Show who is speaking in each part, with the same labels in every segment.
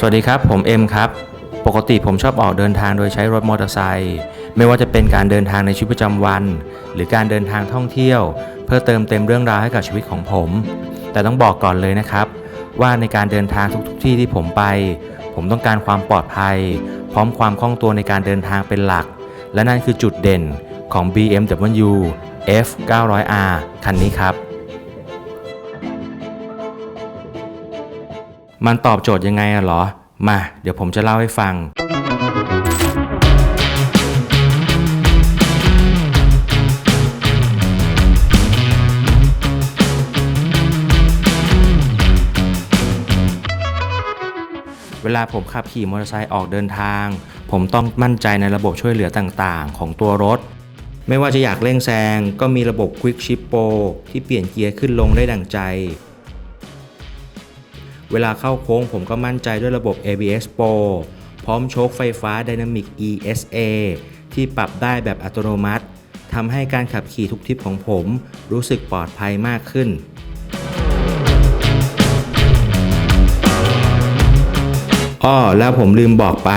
Speaker 1: สวัสดีครับ ผมเอ็มครับ ปกติผมชอบออกเดินทางโดยใช้รถมอเตอร์ไซค์ไม่ว่าจะเป็นการเดินทางในชีวิตประจำวัน หรือการเดินทางท่องเที่ยว เพื่อเติมเต็มเรื่องราวให้กับชีวิตของผม แต่ต้องบอกก่อนเลยนะครับ ว่าในการเดินทางทุกๆที่ที่ผมไป ผมต้องการความปลอดภัย พร้อมความคล่องตัวในการเดินทางเป็นหลัก และนั่นคือจุดเด่นของ BMW F 900R คันนี้ครับ มันตอบโจทย์ยังไงอะเหรอ มา เดี๋ยวผมจะเล่าให้ฟัง เวลาผมขับขี่มอเตอร์ไซค์ออกเดินทาง ผมต้องมั่นใจในระบบช่วยเหลือต่างๆ ของตัวรถ ไม่ว่าจะอยากเร่งแซงก็มีระบบ Quick Shift Pro ที่เปลี่ยนเกียร์ขึ้นลงได้ดังใจ เวลาเข้าโค้งผมก็มั่นใจด้วยระบบ ABS Pro พร้อมโชคไฟฟ้า Dynamic ESA ที่ปรับได้แบบอัตโนมัติทำให้การขับขี่ทุกทริปของผมรู้สึกปลอดภัยมากขึ้น อ้อแล้วผมลืมบอกไป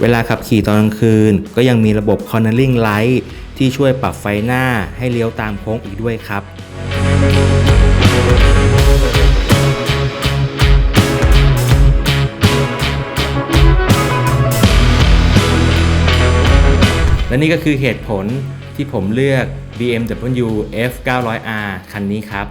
Speaker 1: เวลาขับขี่ตอนกลางคืน ก็ยังมีระบบ Cornering Light ที่ช่วยปรับไฟหน้าให้เลี้ยวตามโค้งอีกด้วยครับ และนี่ก็คือเหตุผลที่ผมเลือก BMW F 900R คันนี้ครับ